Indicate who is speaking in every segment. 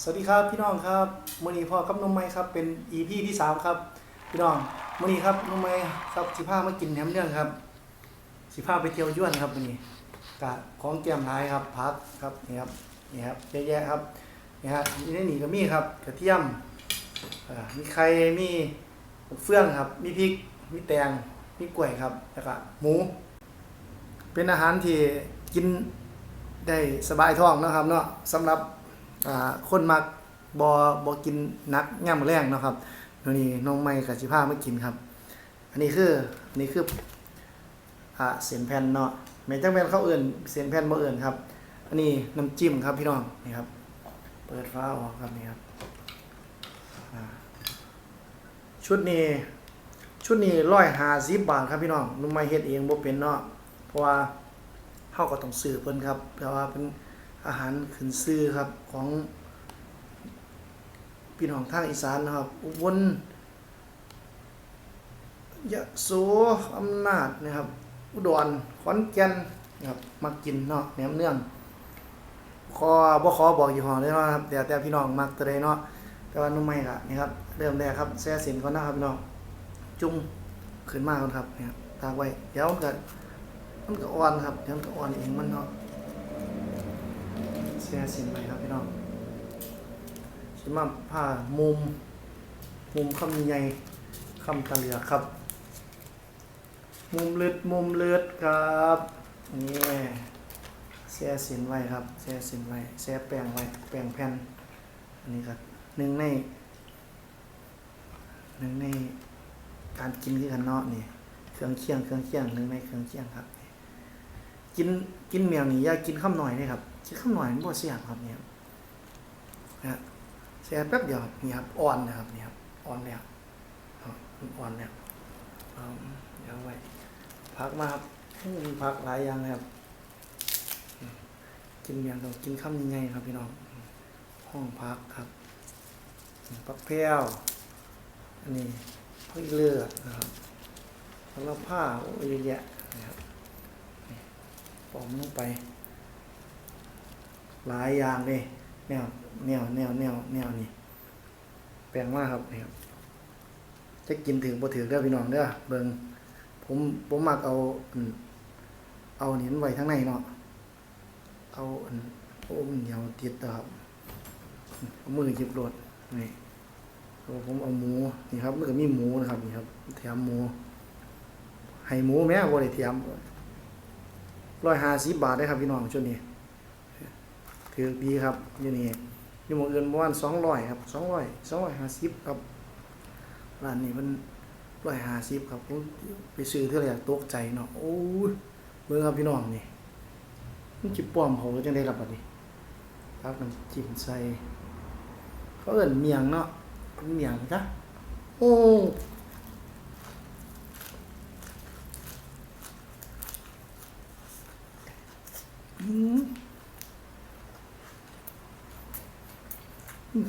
Speaker 1: สวัสดีครับพี่น้องครับมื่อนี้พ่อกับน้งไม้ครับเป็น EP ที่สามครับ พี่น้องมื่อนี้ครับน้งไม้ครับสิพามากินแหนมเนืองครับ สิพาไปเที่ยวย้วนครับมื่อนี้กะของเตรียมหลายครับพักครับนี่ครับนี่ครับเยอะแยะครับนี่ฮะนี่นนี่ก็มีครับกระเทียมมีไข่มีเฟื่องครับ มีพริกมีแตงมีกล้วยครับแล้วก็หมู เป็นอาหารที่กินได้สบายท้องนะครับเนาะสำหรับ อ่าคนมักบอบอกินนักย่ำแรงเนาะครับตัวนี้น้องไม้กับสิพาไมากินครับ อันนี้คืออันนี้คืออ่าเสียนแผ่นเนาะแม้จังแม่นเข้าเอื่นเสียนแผ่นบ่เอื่นครับ อันนี้น้ำจิ้มครับพี่น้องนี่ครับ เปิดฟ้าออกครับนี่ครับชุดนี้ชุดนี้ร้อยห้าสิบบาทครับพี่น้องนุ่มไม้เฮ็ดเองบ่เป็นเนาะเพราะว่าเฮาก็ต้องซื้อเพิ่นครับแต่ว่าเป็น อาหารขึ้นชื่อครับของพี่น้องทางอีสานนะครับ อุบลยะโสอำนาจนะครับ อุดรขอนแก่นนะครับมากินเนาะแหนมเนืองขอบ่ขอบอกยี่ห้อเลยเนาะครับแต่แต่พี่น้องมักตัวใดเนาะแต่ว่านุ่มไม่ครับนี่ครับเริ่มแรกครับแซ่สินก่อนนะครับพี่น้องจุ่มขึ้นมาก่อนครับเนี่ยตากไว้เดี๋ยวมันก็มันก็อ่อนครับเดี๋ยวมันก็อ่อนเองมันเนาะ แช่สินไปครับพี่น้องชิมาผ้ามุม มุมคำใหญ่คำตะเหลือกครับ มุมเลือดมุมเลือดครับนี่แช่สินไว้ครับแช่สินไว้แช่แป้งไว้แป้งแผ่นอันนี้ครับหนึ่งในหนึ่งในการกินคือกันเนาะนี่เครื่องเคียงเครื่องเคียงหนึ่งในเครื่องเคียงครับ กินกินเมียงนี่อย่ากินข้าวหน่อยเลยครับ กินข้าวหน่อยมันบ่เสียบครับเนี่ยนะเสียแป๊บเดียวนี่ครับอ่อนนะครับนี่ครับอ่อนแล้วอ่อนแล้วเอาเดี๋ยวไว้พักมาครับพักหลายอย่างนะครับ กินเมียงต้องกินข้าวยังไงครับพี่น้องห้องพักครับพักแพ้วอันนี้พักเลือดนะครับแล้วผ้าโอ้ยเยอะแยะนะครับปอมลงไป หลายอย่างเลยแนวแนวแนวแนวแนวนี่แปลงมากครับนี่ครับจะกินถึงบ่ถึงเด้อพี่น้องเด้อเบิ่งผมผมมักเอาเอาเนี่มันไว้ทั้งในเนาะเอาโอ้มันเหนียวติดครับเอามือหยิบโหลดนี่เอาผมเอาหมูนี่ครับมันก็มีหมูนะครับนี่ครับแถมหมูให้หมูแม่บ่ได้แถมร้อยห้าสิบบาทได้ครับพี่น้องช่วงนี้ ถือดีครับอยู่นี่อยู่หมองอื่นประมาณสองร้อยครับสองร้อยสองร้อยห้าสิบครับร้านนี้มันร้อยห้าสิบครับผมไปซื้อเท่าไหร่ตกใจเนาะโอ้ยเบิ่งครับพี่น้องนี่มันจิบป้อมเขาจังได้รับบัดนี้ครับมันจิ้มใส่เขาเอิ้นเมียงเนาะเป็นเมียงจ้ะโอ้อืม ม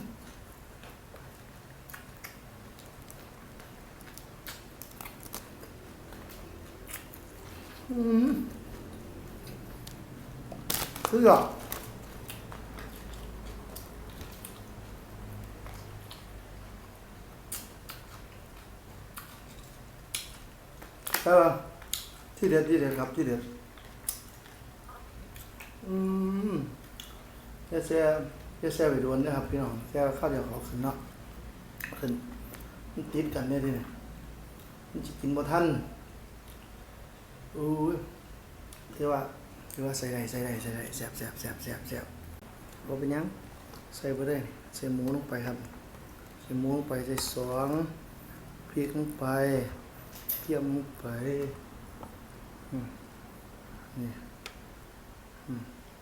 Speaker 1: อืมคืออะเออที่เด็ดที่เด็ ดครับที่เด็ดอืมจะแช่ไปโดนนะครับพี่น้องแช่ข้าวเดียวเขาขึ้นเนาะขึ้นมันติดกันได้ดิเนี่มันจะกินบ่ทันอู้ถือว่าถือว่าใส่ได้ใส่ได้ใส่ได้แซ่บแซ่บแซ่บแซ่บแซ่บบ่เป็นยังใส่บ่ได้ใส่หมูลงไปครับใส่หมูลงไปใส่สองพริกลงไปเทียมลงไปนี่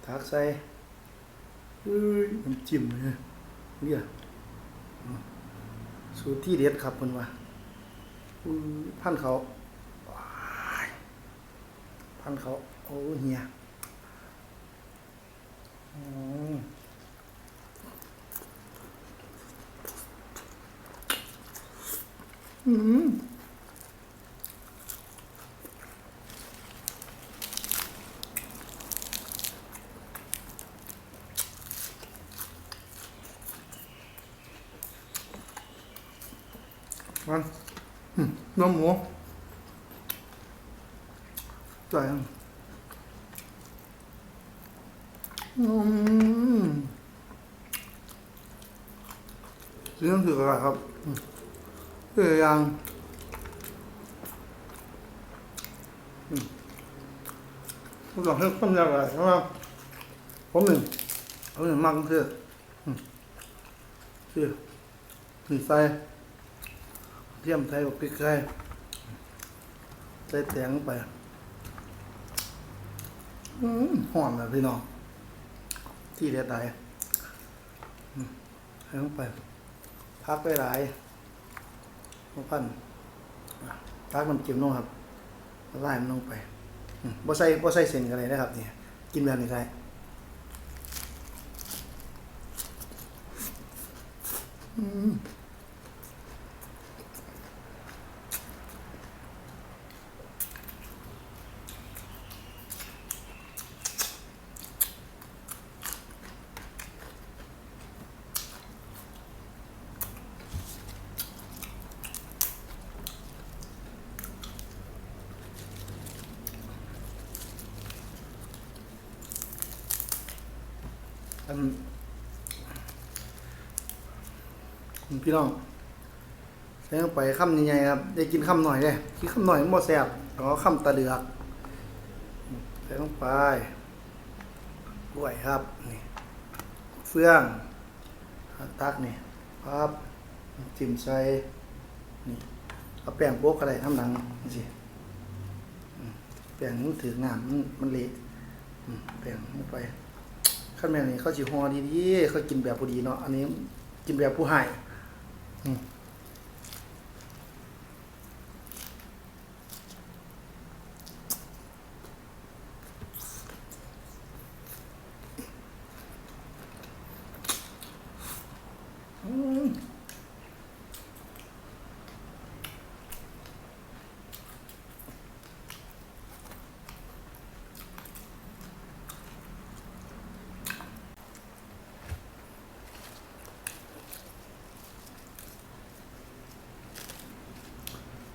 Speaker 1: ทักใส่ เอ้ยน้ำจิ้มเนี่ยเนี่ยสูตรที่เด็ดครับเพิ่นว่าพันเขาว้ายพันเขาโอ้เฮียอืม มันอืมเนื้อหมูจ่อยอืมเรื่องคืออะไรครับอืมคือยังอืมผู้สองเรื่องต้มยำอะไรใช่ไหมผมหนึ่งผมหนึ่งมากก็คืออืมคือคือใส่ เทียมไทยกับพริกไทยใส่แตงไป อืมหอมนะพี่น้อง ที่เดียดใดอืมใส่ลงไป พักไปหลายมาพันพักมันจิ้มลงครับละลายมันลงไปบ่ใส่บ่ใส่เส้นกันเลยนะครับเนี่ยกินแบบนี้ได้อืม พี่น้องใส่ลงไปคำใหญ่ๆครับ ได้กินคำหน่อยเลยกินคำหน่อยมันบ่แซ่บขอคำตะเดือกใส่ลงไปกล้วยครับนี่เฟื่องตักนี่ครับจิ้มใส่นี่เอาแป้งโป๊กอะไรทำหลังสิแป้งมันถือน้ำมันมันเละแป้งลงไปขั้นแม่นี่เขาสิฮอดีๆเขากินแบบผู้ดีเนาะอันนี้กินแบบผู้ให้ อืมอืม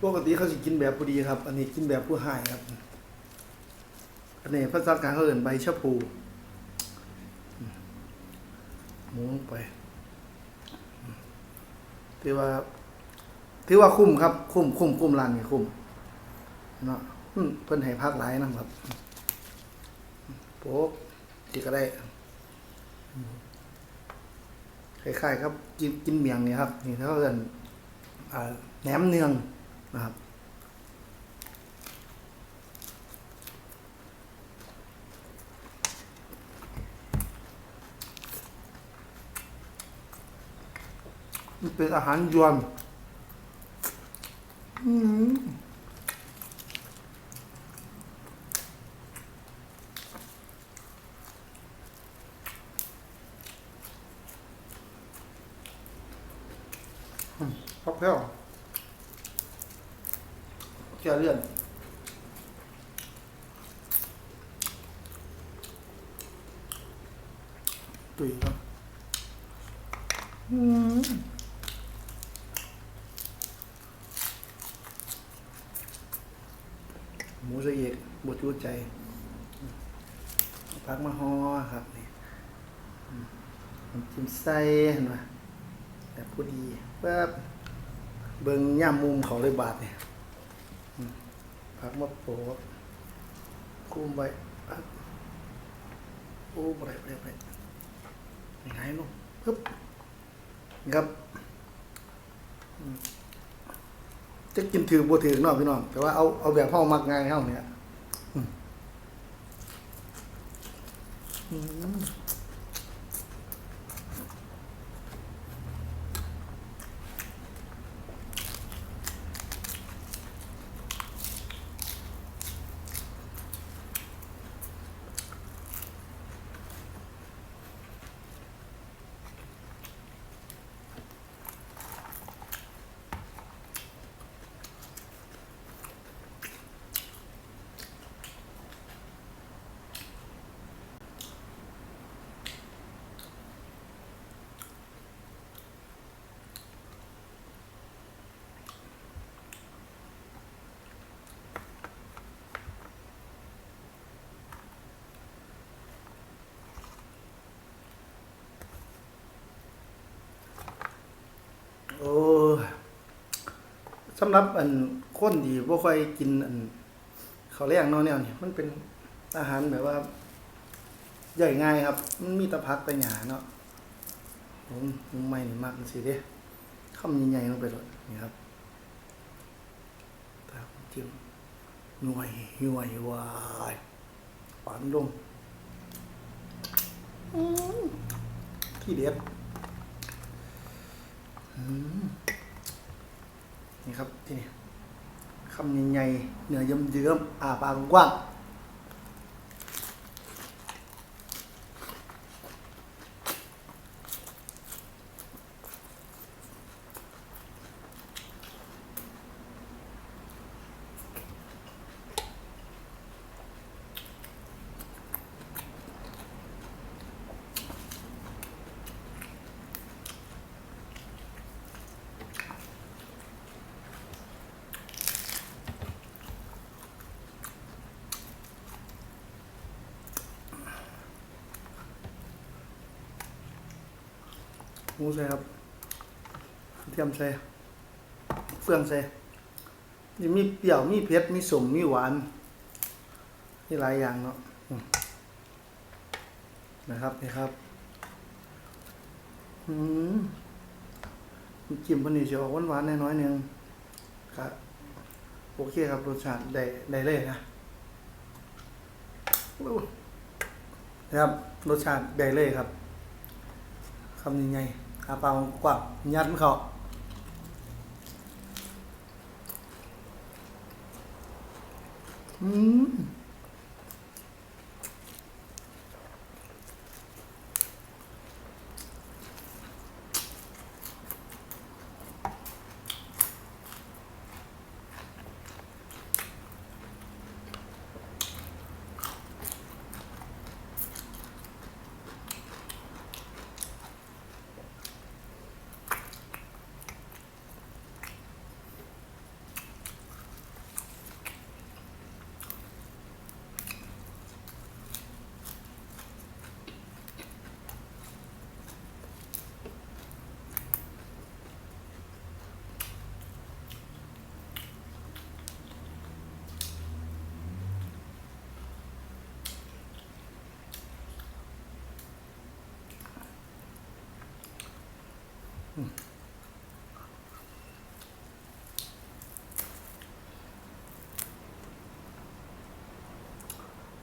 Speaker 1: ปกติเขาสิกินแบบผู้ดีครับ อันนี้กินแบบผู้ให้ครับ อันนี้ภาษากลางเขาเอ่นใบชะพูหมูลงไป ถือว่า ถือว่าคุ้มครับ คุ้มคุ้มคุ้มร้านนี่คุ้มเนาะอืมเพิ่นให้พักหลายนะครับโป๊กที่ก็ได้คล้ายๆครับ กินกินเมียงนี่ครับ นี่เขาเอิ้นแหนมเนือง นะครับมันเป็นอาหารยวนอืมอืมพักแพ้ว แกเลื่อนตุยครับอืมหมูสะเอกบดจูใจพักมาฮอครับนี่อืมน้ำจิ้มไส้เห็นไหมแบบพอดีแบบเบิ่งย่ามมุมเขาเลยบาทเนี่ยักมาโปะคุมไว้โอ้บ่ไปบ่ไปบ่ไปยังไงลูกปึ๊บนะครับจะกินถือบ่ถือเนาะพี่น้องแต่ว่าเอาเอาแบบเฮามักง่ายเฮาเนี่ยอืม สำหรับอันคนที่บ่ค่อยกินอันเขาวแรงเนาะแนวนี้มันเป็นอาหารแบบว่าย่อยง่ายครับ มันมีตะพักตะหยาเนาะผมผมไม่นี่มักจังซี่เด้คำใหญ่ๆลงไปเลยนี่ครับตาจิ้มหน่วยหน่วยวายปานลงอืมที่เด็ดอืม นี่ครับที่นี่คำใหญ่ๆเนื้อเยิ้มๆอาปากกว้าง หมูใส่ครับเทียมใส่เฟืองใส่นี่มีเปรี้ยวมีเผ็ดมีสมมีหวานมีหลายอย่างเนาะนะครับนี่ครับอืมจิ้มพอนี่จะออกหวานๆน้อยๆนึงครับโอเคครับรสชาติได้ได้เลยนะนะครับรสชาติได้เลยครับคำยังไง à, vào quảng nhân khẩu Mm-hmm. กวักยัดมันเขา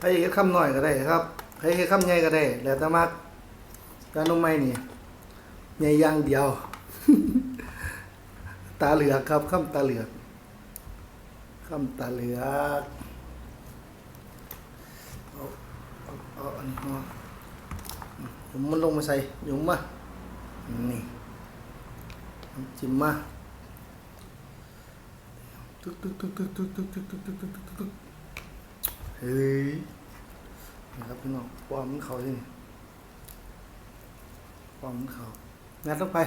Speaker 1: อืมให้เฮ็ดคำหน่อยก็ได้ครับให้เฮ็ดคำใหญ่ก็ได้ แล้วแต่มักการนมไม่นี่ใหญ่ย่างเดียว ตาเหลือกครับคำตาเหลือกคำตาเหลือกเอาเอาเอาอันนี้มาหยุมมันลงมาใส่ยุ่มมานี่ จิ้มมาตึ๊กตึ๊กตึ๊กตึ๊กตึ๊กตึ๊กตึ๊กตึ๊กตึ๊กตึ๊กตึ๊กตึ๊กเฮ้ยนะครับพี่น้องปอมมันเขาสิปอมมันเขางัดลงไป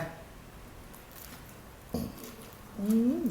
Speaker 1: อืม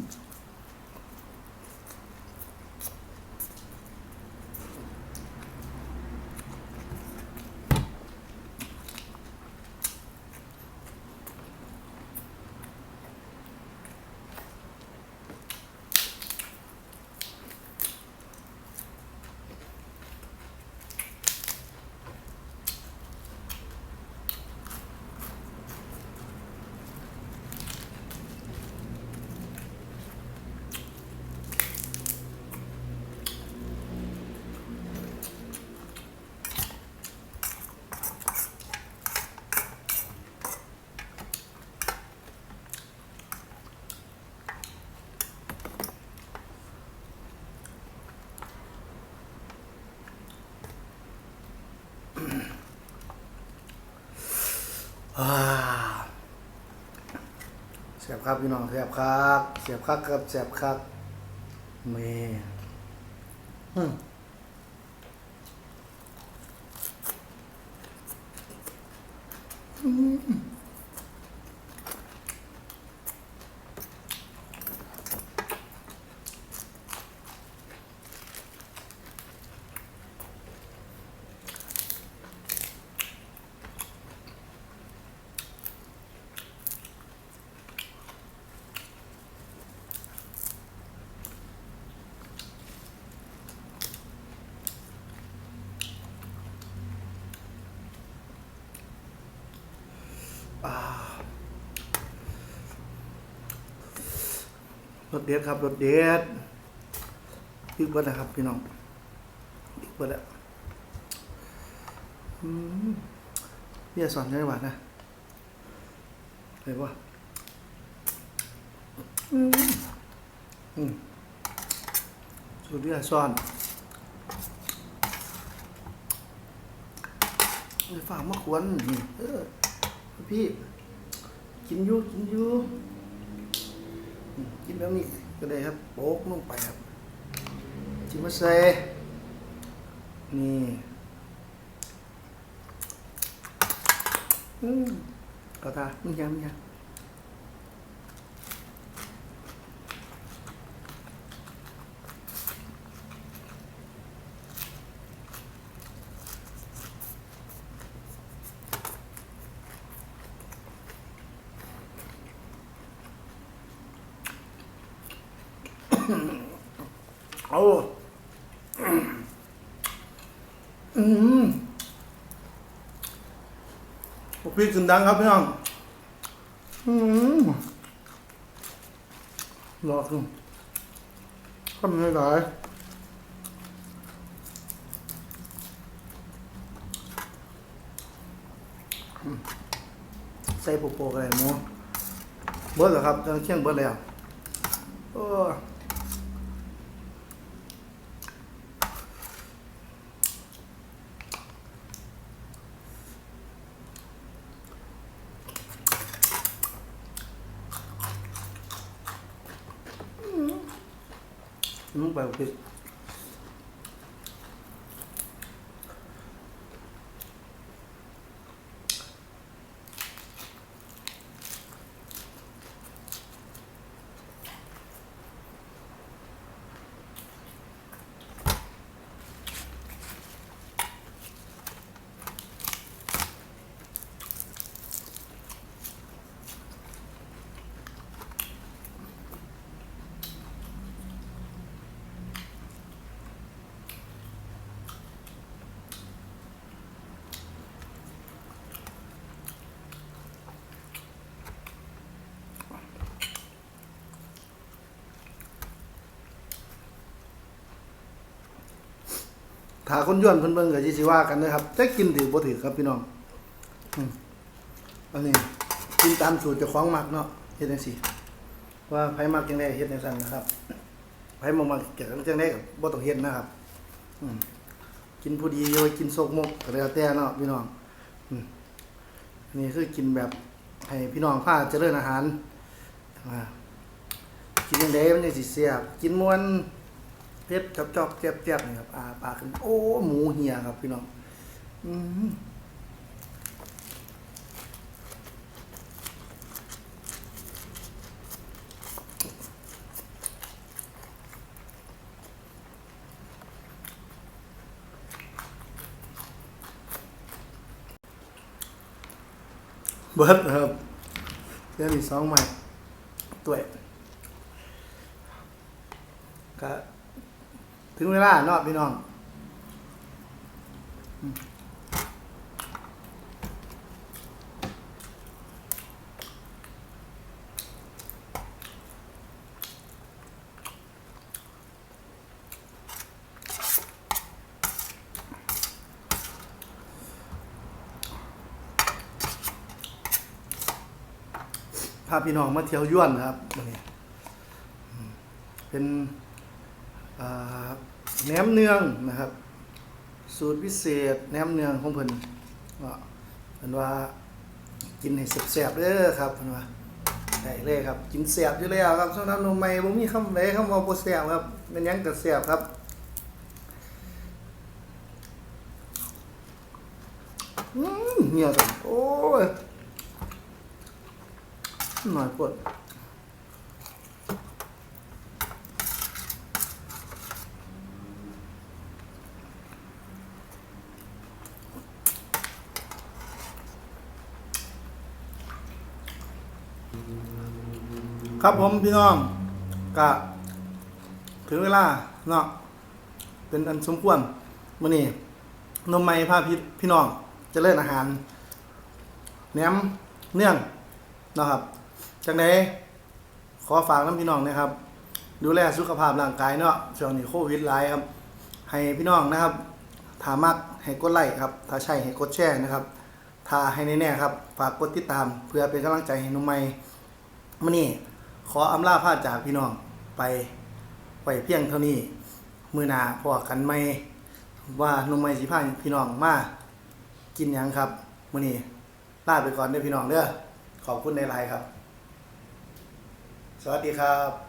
Speaker 1: ครับพี่น้องเสียบคักเสียบคักครับเสียบคักเมอื มรสเด็ดครับรสเด็ดพริกเบิดนะครับ พี่น้องพริกเบิดแล้วอืมเนี่ยสอนยังไงหวานนะเห็นปะอืมอืมสูตรเรียซ่อนไอ้ฝากมะขวนพี่ กินยูกินยู่อืม กินแบบนี้ก็ได้ครับโป๊กลงไปครับจิมาเส่นี่อืมก็ตามันยังมันยัง เอาอืมพี่กินดังครับพี่น้องอืมรอคุณทำยังไงได้อืมใส่โปกๆอะไรหมูเบิร์ดเหรอครับจังเชี่ยงเบิร์ดแล้วโอ้ มึงไป ถ้าคนย้อนเพิ่นเบิ่งก็สิสิว่ากันนะครับแต่กินถือบ่ถือครับพี่น้องอืมอันนี้กินตามสูตรเจ้าของมักเนาะเฮ็ดจังซี่ว่าไผมักจังได๋เฮ็ดจังซั่นนะครับไผบ่มักก็จังได๋ก็บ่ต้องเฮ็ดนะครับ อืมกินผู้ดีอย่กินโซกมกก็แล้วแต่เนาะพี่น้องอืมอันนี้คือกินแบบให้พี่น้องพาเจริญอาหารอ่ากินจังได๋มันจังสิแซ่บกินม่วน เพชรจอบจอบเจ็บเจ็บนี่ครับอ่าปากขึ้นโอ้หมูเหี่ยครับพี่น้องอืมเบิร์ดครับเรื่องที่สองใหม่ตัวก็ ถึงเวลาเนาะพี่น้องพาพี่น้องมาเที่ยวย้วนครับวันนี้เป็น แหนมเนืองนะครับ สูตรพิเศษแหนมเนืองของเพิ่นก็เพิ่นว่ากินให้แซ่บๆเด้อครับเพิ่นว่าได้เลยครับ กินแซ่บอยู่แล้วครับสำหรับหนุ่มใหม่บ่มีคำใดคำว่าบ่แซ่บครับมันยังก็แซ่บครับอืมเหี่ยวจังโอ้ยหน่อยปวด ครับผมพี่น้องกะถึงเวลาเนาะเป็นอันสมควรมื้อนี้นมไม้พาพี่พี่น้องจะเล่นอาหารแหนมเนื่องนะครับจากไหนขอฝากน้ำพี่น้องนะครับ ดูแลสุขภาพร่างกายเนาะช่วงนี้โควิดหลายครับ ให้พี่น้องนะครับถามักให้กดไลค์ครับ ถ้าใช่ให้กดแชร์นะครับ ถ้าให้แน่ๆครับ ฝากกดติดตาม เพื่อเป็นกำลังใจให้นุ่มใหม่มื้อนี้ ขออำลาพาจากพี่น้องไปไปเพียงเท่านี้ มือนาพอกันไม่ว่าหนุ่มไม่สิพาพี่น้องมากินยังครับมื้อนี้ลาไปก่อนเด้อพี่น้องเด้อขอบคุณในไลน์ครับ สวัสดีครับ